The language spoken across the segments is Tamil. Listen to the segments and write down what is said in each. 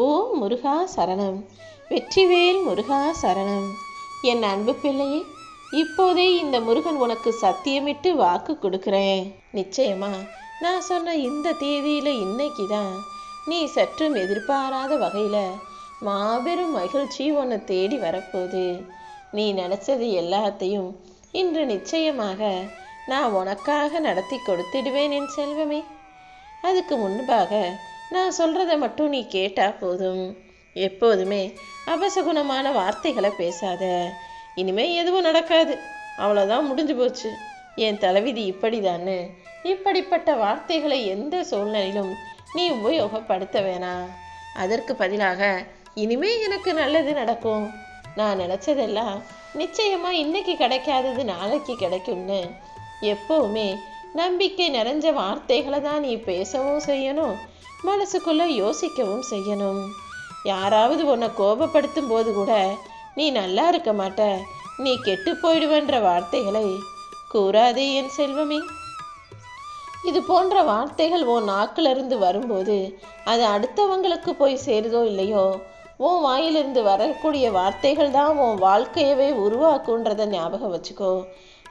ஓம் முருகா சரணம். வெற்றிவேல் முருகா சரணம். என் அன்பு பிள்ளையே இப்போதே இந்த முருகன் உனக்கு சத்தியமிட்டு வாக்கு கொடுக்குறேன். நிச்சயமா நான் சொன்ன இந்த தேதியில் இன்னைக்கு தான் நீ சற்றும் எதிர்பாராத வகையில் மாபெரும் மகிழ்ச்சி உன்னை தேடி வரப்போகுது. நீ நினச்சது எல்லாத்தையும் இன்று நிச்சயமாக நான் உனக்காக நடத்தி கொடுத்துடுவேன் என் செல்வமே. அதுக்கு முன்பாக நான் சொல்கிறத மட்டும் நீ கேட்டால் போதும். எப்போதுமே அபசகுணமான வார்த்தைகளை பேசாத. இனிமே எதுவும் நடக்காது. அவ்வளோதான் முடிஞ்சு போச்சு. என் தலைவிதி இப்படிதான்னு. இப்படிப்பட்ட வார்த்தைகளை எந்த சூழ்நிலையிலும் நீ உபயோகப்படுத்த வேணாம் அதற்கு பதிலாக இனிமே எனக்கு நல்லது நடக்கும். நான் நினச்சதெல்லாம் நிச்சயமாக இன்னைக்கு கிடைக்காதது நாளைக்கு கிடைக்கும்னு. எப்போவுமே நம்பிக்கை நிறைஞ்ச வார்த்தைகளை தான் நீ பேசவும் செய்யணும். மனசுக்குள்ள யோசிக்கவும் செய்யணும். யாராவது உன்னை கோபப்படுத்தும் போது கூட நீ நல்லா இருக்க மாட்ட. நீ கெட்டு போயிடுவன்ற வார்த்தைகளை கூறாதே என் செல்வமே. இது போன்ற வார்த்தைகள் உன் நாக்கிலிருந்து வரும்போது அது அடுத்தவங்களுக்கு போய் சேருதோ இல்லையோ உன் வாயிலிருந்து வரக்கூடிய வார்த்தைகள் தான் உன் வாழ்க்கையவே உருவாக்குன்றதை ஞாபகம் வச்சுக்கோ.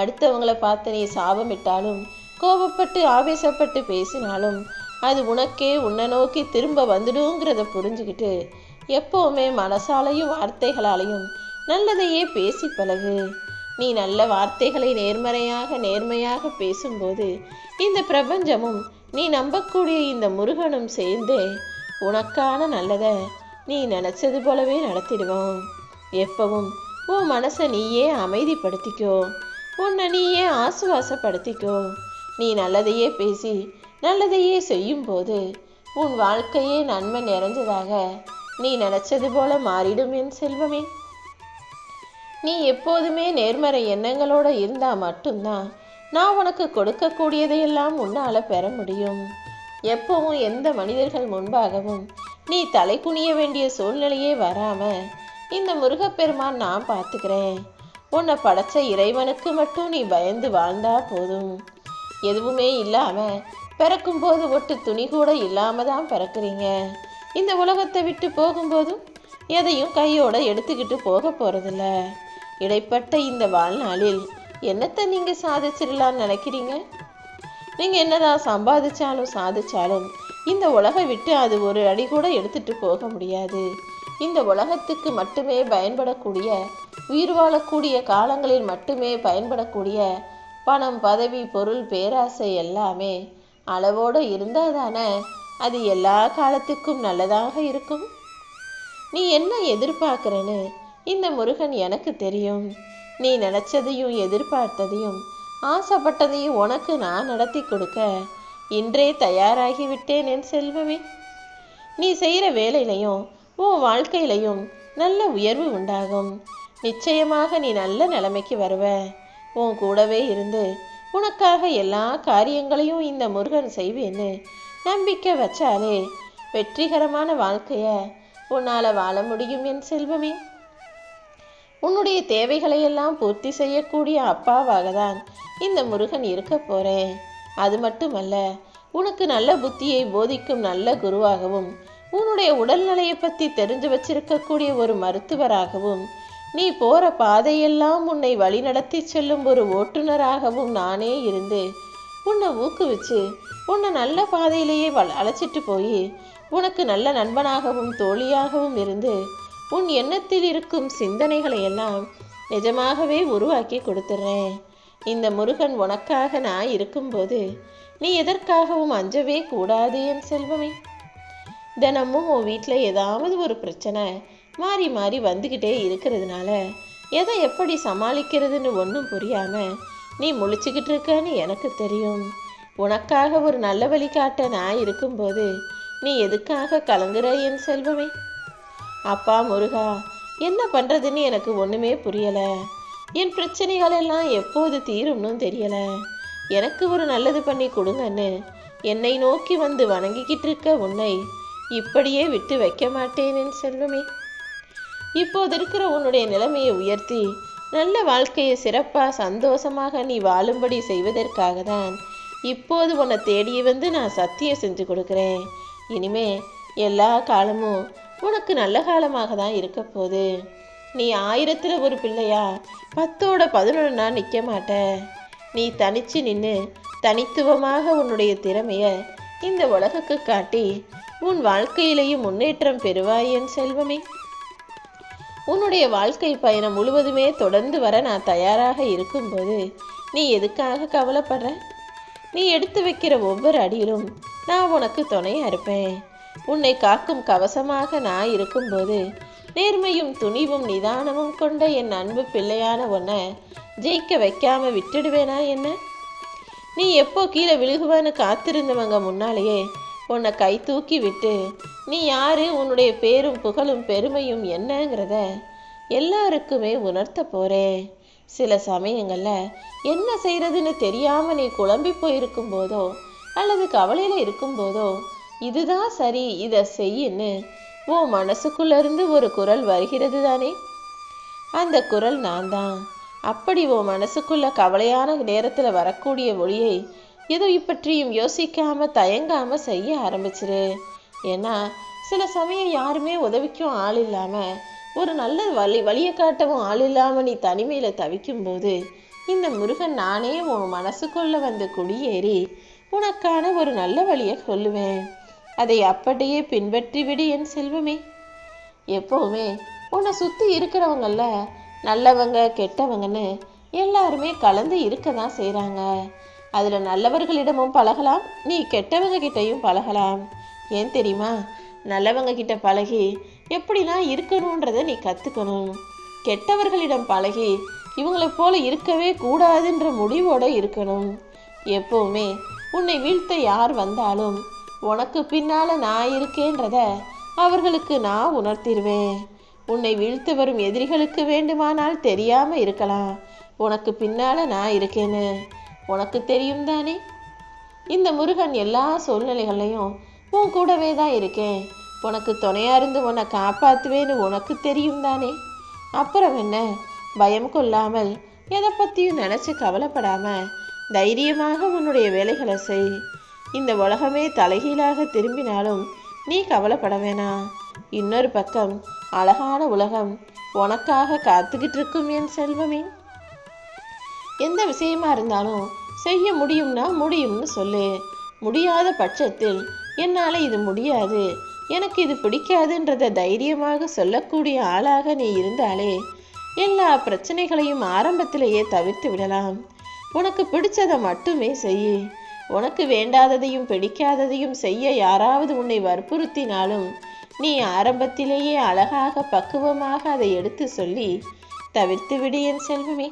அடுத்தவங்களை பார்த்து நீ சாபமிட்டாலும் கோபப்பட்டு ஆவேசப்பட்டு பேசினாலும் அது உனக்கே உன்னை நோக்கி திரும்ப வந்துடுங்கிறத புரிஞ்சுக்கிட்டு எப்போவுமே மனசாலையும் வார்த்தைகளாலையும் நல்லதையே பேசி பழகு. நீ நல்ல வார்த்தைகளை நேர்மறையாக நேர்மையாக பேசும்போது இந்த பிரபஞ்சமும் நீ நம்பக்கூடிய இந்த முருகனும் சேர்ந்தே உனக்கான நல்லதை நீ நினைச்சது போலவே நடத்திடுவோம் எப்பவும் உன் மனசை நீயே அமைதிப்படுத்திக்கோ. உன்னை நீயே ஆசுவாசப்படுத்திக்கோ. நீ நல்லதையே பேசி நல்லதையே செய்யும் போது உன் வாழ்க்கையே நன்மை நிறைஞ்சதாக நீ நினைச்சது போல மாறிடும் என் செல்வமே. நீ எப்போதுமே நேர்மறை எண்ணங்களோட இருந்தா மட்டும்தான் நான் உனக்கு கொடுக்கக்கூடியதையெல்லாம் உன்னால பெற முடியும். எப்பவும் எந்த மனிதர்கள் முன்பாகவும் நீ தலை குனிய வேண்டிய சூழ்நிலையே வராம இந்த முருகப்பெருமான் நான் பார்த்துக்கிறேன். உன்னை படைச்ச இறைவனுக்கு மட்டும் நீ பயந்து வாழ்ந்தா போதும். எதுவுமே இல்லாமல் பிறக்கும்போது ஒட்டு துணி கூட இல்லாமல் தான் பிறக்குறீங்க. இந்த உலகத்தை விட்டு போகும்போதும் எதையும் கையோட எடுத்துக்கிட்டு போக போகிறதில்ல இடைப்பட்ட இந்த வாழ்நாளில் என்னத்தை நீங்கள் சாதிச்சிடலான்னு நினைக்கிறீங்க? நீங்கள் என்னதான் சம்பாதிச்சாலும் சாதிச்சாலும் இந்த உலகை விட்டு அது ஒரு அடி கூட எடுத்துட்டு போக முடியாது. இந்த உலகத்துக்கு மட்டுமே பயன்படக்கூடிய உயிர் வாழக்கூடிய காலங்களில் மட்டுமே பயன்படக்கூடிய பணம் பதவி பொருள் பேராசை எல்லாமே அளவோடு இருந்தால் தானே அது எல்லா காலத்துக்கும் நல்லதாக இருக்கும்? நீ என்ன எதிர்பார்க்குறேன்னு இந்த முருகன் எனக்கு தெரியும். நீ நினச்சதையும் எதிர்பார்த்ததையும் ஆசைப்பட்டதையும் உனக்கு நான் நடத்தி கொடுக்க இன்றே தயாராகிவிட்டேன் என் செல்வமே. நீ செய்கிற வேலையிலையும் உன் வாழ்க்கையிலையும் நல்ல உயர்வு உண்டாகும். நிச்சயமாக நீ நல்ல நிலைமைக்கு வருவ. உன் கூடவே இருந்து உனக்காக எல்லா காரியங்களையும் இந்த முருகன் செய்வேன்னு நம்பிக்கை வச்சாலே வெற்றிகரமான வாழ்க்கைய உன்னால வாழ முடியும் என் செல்வமே. உன்னுடைய தேவைகளை எல்லாம் பூர்த்தி செய்யக்கூடிய அப்பாவாக தான் இந்த முருகன் இருக்க போறேன். அது மட்டுமல்ல உனக்கு நல்ல புத்தியை போதிக்கும் நல்ல குருவாகவும் உன்னுடைய உடல்நிலையை பற்றி தெரிஞ்சு வச்சிருக்கக்கூடிய ஒரு மருத்துவராகவும் நீ போற பாதையெல்லாம் உன்னை வழிநடத்தி செல்லும் ஒரு ஓட்டுநராகவும் நானே இருந்து உன்னை ஊக்குவிச்சு உன்னை நல்ல பாதையிலேயே வ அழைச்சிட்டு போய் உனக்கு நல்ல நண்பனாகவும் தோழியாகவும் இருந்து உன் எண்ணத்தில் இருக்கும் சிந்தனைகளை எல்லாம் நிஜமாகவே உருவாக்கி கொடுத்துட்றேன் இந்த முருகன் உனக்காக நான் இருக்கும்போது நீ எதற்காகவும் அஞ்சவே கூடாது என் செல்வமே. தினமும் உன் வீட்டில் ஏதாவது ஒரு பிரச்சனை மாறி மாறி வந்துக்கிட்டே இருக்கிறதுனால எதை எப்படி சமாளிக்கிறதுன்னு ஒன்றும் புரியாம நீ முழிச்சுக்கிட்டு இருக்கன்னு எனக்கு தெரியும். உனக்காக ஒரு நல்ல வழி காட்ட நான் இருக்கும்போது நீ எதுக்காக கலங்குற என் செல்வமே? அப்பா முருகா என்ன பண்ணுறதுன்னு எனக்கு ஒன்றுமே புரியலை. என் பிரச்சனைகள் எல்லாம் எப்போது தீரும்னு தெரியலை. எனக்கு ஒரு நல்லது பண்ணி கொடுங்கன்னு என்னை நோக்கி வந்து வணங்கிக்கிட்டு இருக்க உன்னை இப்படியே விட்டு வைக்க மாட்டேன் என் செல்வமே. இப்போது இருக்கிற உன்னுடைய நிலைமையை உயர்த்தி நல்ல வாழ்க்கையை சிறப்பாக சந்தோஷமாக நீ வாழும்படி செய்வதற்காக தான் இப்போது உன்னை தேடி வந்து நான் சத்தியம் செஞ்சு கொடுக்குறேன். இனிமே எல்லா காலமும் உனக்கு நல்ல காலமாக தான் இருக்க போகுது. நீ ஆயிரத்தில் ஒரு பிள்ளையா பத்தோட பதினொன்னா நிற்க மாட்ட. நீ தனிச்சு நின்று தனித்துவமாக உன்னுடைய திறமையை இந்த உலகுக்கு காட்டி உன் வாழ்க்கையிலேயும் முன்னேற்றம் பெறுவாய் என் செல்வமே. உன்னுடைய வாழ்க்கை பயணம் முழுவதுமே தொடர்ந்து வர நான் தயாராக இருக்கும்போது நீ எதுக்காக கவலைப்படுற? நீ எடுத்து வைக்கிற ஒவ்வொரு அடியிலும் நான் உனக்கு துணையா இருப்பேன் உன்னை காக்கும் கவசமாக நான் இருக்கும்போது நேர்மையும் துணிவும் நிதானமும் கொண்ட என் அன்பு பிள்ளையான உன்னை ஜெயிக்க வைக்காம விட்டுடுவேனா என்ன? நீ எப்போ கீழே விழுகுவான்னு காத்திருந்தவங்க முன்னாலேயே உன்னை கை தூக்கி விட்டு நீ யாரு? உன்னுடைய பேரும் புகழும் பெருமையும் என்னங்கிறத எல்லாருக்குமே உணர்த்த போறேன். சில சமயங்களில் என்ன செய்யறதுன்னு தெரியாம நீ குழம்பி போயிருக்கும் போதோ அல்லது கவலையில இருக்கும் போதோ இதுதான் சரி இதை செய்யுன்னு உன் மனசுக்குள்ளேருந்து ஒரு குரல் வருகிறது தானே? அந்த குரல் நான் தான் அப்படி உன் மனசுக்குள்ள கவலையான நேரத்தில் வரக்கூடிய ஒளியை எதை பற்றியும் யோசிக்காம தயங்காம செய்ய ஆரம்பிச்சிரு. ஏன்னா சில சமயம் யாருமே உதவிக்கும் ஆள் இல்லாம ஒரு நல்ல வழி வழியை காட்டவும் ஆள் இல்லாம நீ தனிமையில தவிக்கும் போது இந்த முருகன் நானே உன் மனசுக்குள்ள வந்து குடியேறி உனக்கான ஒரு நல்ல வழியை சொல்லுவேன். அதை அப்படியே பின்பற்றி விடு என் செல்வமே. எப்பவுமே உன்னை சுத்தி இருக்கிறவங்கள நல்லவங்க கெட்டவங்கன்னு எல்லாருமே கலந்து இருக்க தான் செய்கிறாங்க அதில் நல்லவர்களிடமும் பழகலாம் நீ கெட்டவங்க கிட்டையும் பழகலாம். ஏன் தெரியுமா? நல்லவங்க கிட்ட பழகி எப்படிலாம் இருக்கணுன்றதை நீ கற்றுக்கணும் கெட்டவர்களிடம் பழகி இவங்களை போல இருக்கவே கூடாதுன்ற முடிவோடு இருக்கணும். எப்போவுமே உன்னை வீழ்த்த யார் வந்தாலும் உனக்கு பின்னால் நான் இருக்கேன்றத அவர்களுக்கு நான் உணர்த்திடுவேன் உன்னை வீழ்த்து வரும் எதிரிகளுக்கு வேண்டுமானால் தெரியாமல் இருக்கலாம். உனக்கு பின்னால் நான் இருக்கேன்னு. உனக்கு தெரியும் தானே இந்த முருகன் எல்லா சூழ்நிலைகள்லையும் உன் கூடவே தான் இருக்கேன். உனக்கு துணையா இருந்து உன்னை காப்பாற்றுவேன்னு உனக்கு தெரியும் தானே அப்புறம் என்ன? பயம் கொள்ளாமல் எதை பற்றியும் நினச்சி கவலைப்படாமல் தைரியமாக உன்னுடைய வேலைகளை செய். இந்த உலகமே தலைகீழாக திரும்பினாலும் நீ கவலைப்பட வேணாம். இன்னொரு பக்கம் அழகான உலகம் உனக்காக காத்துக்கிட்டு இருக்கும் என் செல்வமே. எந்த விஷயமா இருந்தாலும் செய்ய முடியும்னா முடியும்னு சொல்லு. முடியாத பட்சத்தில் என்னால் இது முடியாது. எனக்கு இது பிடிக்காதுன்றத தைரியமாக சொல்லக்கூடிய ஆளாக நீ இருந்தாலே எல்லா பிரச்சனைகளையும் ஆரம்பத்திலேயே தவிர்த்து விடலாம். உனக்கு பிடிச்சதை மட்டுமே செய் உனக்கு வேண்டாததையும் பிடிக்காததையும் செய்ய யாராவது உன்னை வற்புறுத்தினாலும் நீ ஆரம்பத்திலேயே அழகாக பக்குவமாக அதை எடுத்து சொல்லி தவிர்த்து விடு என் செல்வமே.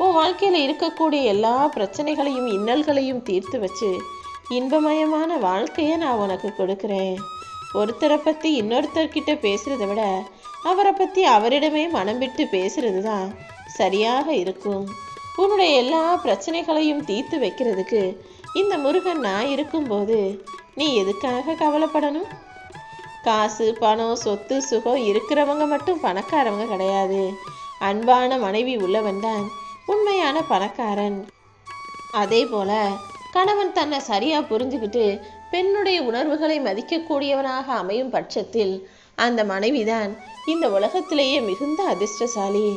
உன் வாழ்க்கையில் இருக்கக்கூடிய எல்லா பிரச்சனைகளையும் இன்னல்களையும் தீர்த்து வச்சு இன்பமயமான வாழ்க்கையை நான் உனக்கு கொடுக்குறேன். ஒருத்தரை பற்றி இன்னொருத்தர்கிட்ட பேசுறதை விட அவரை பற்றி அவரிடமே மனம் விட்டு பேசுறது தான் சரியாக இருக்கும். உன்னுடைய எல்லா பிரச்சனைகளையும் தீர்த்து வைக்கிறதுக்கு இந்த முருகன் நான் இருக்கும்போது நீ எதுக்காக கவலைப்படணும்? காசு பணம் சொத்து சுகம் இருக்கிறவங்க மட்டும் பணக்காரவங்க கிடையாது. அன்பான மனைவி உள்ளவன் தான் உண்மையான பணக்காரன். அதே போல கணவன் தன்னை சரியா புரிஞ்சுக்கிட்டு பெண்ணுடைய உணர்வுகளை மதிக்கக்கூடியவனாக அமையும் பட்சத்தில் அந்த மனைவிதான் இந்த உலகத்திலேயே மிகுந்த அதிர்ஷ்டசாலி.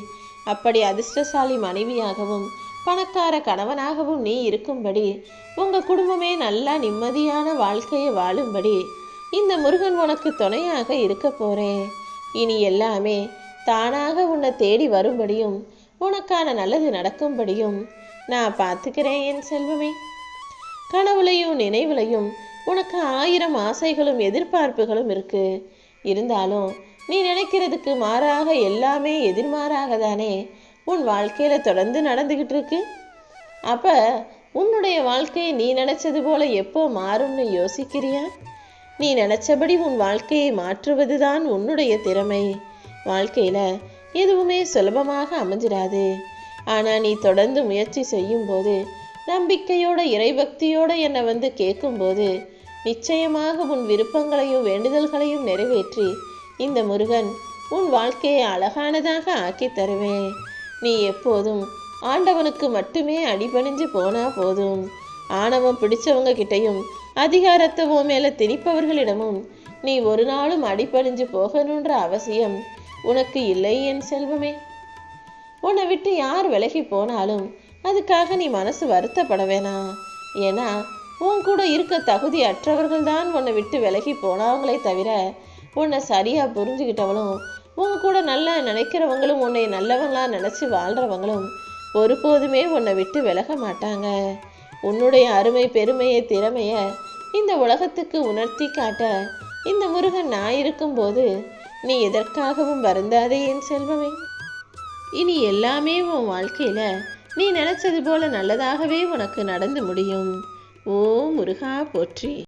அப்படி அதிர்ஷ்டசாலி மனைவியாகவும் பணக்கார கணவனாகவும் நீ இருக்கும்படி உங்க குடும்பமே நல்லா நிம்மதியான வாழ்க்கையை வாழும்படி இந்த முருகன் உனக்கு துணையாக இருக்க போறேன். இனி எல்லாமே தானாக உன்னை தேடி வரும்படியும் உனக்கான நல்லது நடக்கும்படியும் நான் பார்த்துக்கிறேன் என் செல்வமே. கனவுலையும் நினைவுலையும் உனக்கு ஆயிரம் ஆசைகளும் எதிர்பார்ப்புகளும் இருக்கு. இருந்தாலும் நீ நினைக்கிறதுக்கு மாறாக எல்லாமே எதிர்மாறாக தானே உன் வாழ்க்கையில தொடர்ந்து நடந்துகிட்டு இருக்கு அப்ப உன்னுடைய வாழ்க்கையை நீ நினைச்சது போல எப்போ மாறும்னு யோசிக்கிறியா? நீ நினைச்சபடி உன் வாழ்க்கையை மாற்றுவதுதான் உன்னுடைய திறமை. வாழ்க்கையில எதுவுமே சுலபமாக அமைஞ்சிடாது ஆனால் நீ தொடர்ந்து முயற்சி செய்யும்போது நம்பிக்கையோட இறைபக்தியோட என்னை வந்து கேட்கும்போது நிச்சயமாக உன் விருப்பங்களையும் வேண்டுதல்களையும் நிறைவேற்றி இந்த முருகன் உன் வாழ்க்கையை அழகானதாக ஆக்கி தருவேன். நீ எப்போதும் ஆண்டவனுக்கு மட்டுமே அடிபணிஞ்சு போனா போதும். ஆணவம் பிடிச்சவங்க கிட்டையும் அதிகாரத்தவோ மேல திணிப்பவர்களிடமும் நீ ஒரு நாளும் அடிபணிஞ்சு போகணுன்ற அவசியம் உனக்கு இல்லை என் செல்வமே. உன்னை விட்டு யார் விலகி போனாலும் அதுக்காக நீ மனசு வருத்தப்பட வேணாம். ஏன்னா உன் கூட இருக்க தகுதி அற்றவர்கள் தான் உன்னை விட்டு விலகி போனவங்களே தவிர உன்னை சரியாக புரிஞ்சுக்கிட்டவளும் உன் கூட நல்லா நினைக்கிறவங்களும் உன்னை நல்லவங்களாக நினச்சி வாழ்கிறவங்களும் ஒருபோதுமே உன்னை விட்டு விலக மாட்டாங்க. உன்னுடைய அருமை பெருமையை திறமையை இந்த உலகத்துக்கு உணர்த்தி காட்ட இந்த முருகன் நான் இருக்கும்போது நீ எதற்காகவும் வருந்தாதே என் செல்வமே. இனி எல்லாமே உன் வாழ்க்கையில நீ நினைச்சது போல நல்லதாகவே உனக்கு நடந்து முடியும். ஓ முருகா போற்றி.